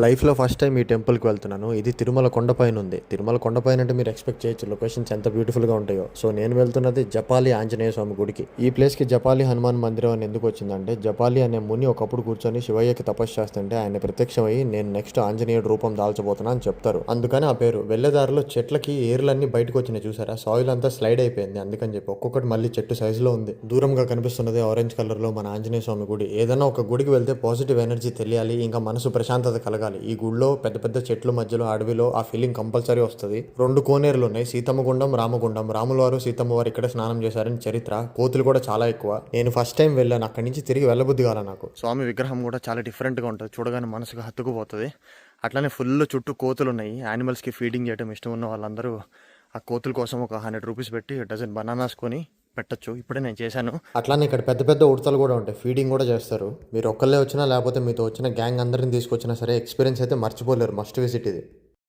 లైఫ్లో first time ఈ టెంపుల్కి వెళ్తున్నాను. ఇది తిరుమల కొండపైన ఉంది. తిరుమల కొండపైన అంటే మీరు ఎక్స్పెక్ట్ చేయొచ్చు. లొకేషన్స్ ఎంత బ్యూటిఫుల్గా ఉంటాయో. సో నేను వెళ్తున్నది జపాలి ఆంజనేయ స్వామి గుడికి. ఈ ప్లేస్కి జపాలి హనుమాన్ మందిరం అని ఎందుకు వచ్చిందంటే జపాలి అనే ముని ఒకప్పుడు కూర్చొని శివయ్యకి తపస్సు చేస్తుంటే ఆయన ప్రత్యక్షమై నేను నెక్స్ట్ ఆంజనేయుడు రూపం దాల్చబోతున్నా అని చెప్తారు. అందుకని ఆ పేరు. వెళ్ళేదారిలో చెట్లకి ఏర్లన్నీ బయటకు వచ్చినాయి చూసారా? సాయిల్ అంతా స్లైడ్ అయిపోయింది. అందుకని చెప్పి ఒక్కొక్కటి మళ్ళీ చెట్టు సైజులో ఉంది. దూరంగా కనిపిస్తున్నది ఆరెంజ్ కలర్లో మన ఆంజనేయ స్వామి గుడి. ఏదైనా ఒక గుడికి వెళ్తే పాజిటివ్ ఎనర్జీ తెలియాలి. ఇంకా మనసు ప్రశాంతత కలగాలి. ఈ గుడిలో పెద్ద పెద్ద చెట్ల మధ్యలో అడవిలో ఆ ఫీలింగ్ కంపల్సరీ వస్తుంది. రెండు కోనేరులు ఉన్నాయి సీతమ్మగుండం రామగుండం. రాములవారు సీతమ్మవారు సీతమ్మ వారు ఇక్కడ స్నానం చేశారని చరిత్ర. కోతులు కూడా చాలా ఎక్కువ. నేను ఫస్ట్ టైం వెళ్ళాను. అక్కడి నుంచి తిరిగి వెళ్ళబుద్ధి కాల నాకు. స్వామి విగ్రహం కూడా చాలా డిఫరెంట్గా ఉంటుంది. చూడగానే మనసుకు హత్తుకుపోతుంది. అట్లానే ఫుల్ చుట్టూ కోతులు ఉన్నాయి యానిమల్స్కి ఫీడింగ్ చేయడం ఇష్టం ఉన్న వాళ్ళందరూ ఆ కోతుల కోసం ఒక హండ్రెడ్ రూపీస్ పెట్టి డజన్ బనానాస్ కొని పెట్టచ్చు. ఇప్పుడే నేను చేశాను. అట్లానే ఇక్కడ పెద్ద పెద్ద ఉడతలు కూడా ఉంటాయి. ఫీడింగ్ కూడా చేస్తారు. మీరు ఒక్కళ్ళే వచ్చినా లేకపోతే మీతో వచ్చిన గ్యాంగ్ అందరిని తీసుకొచ్చినా సరే ఎక్స్పీరియన్స్ అయితే మర్చిపోలేరు. మస్ట్ విజిట్ ఇది.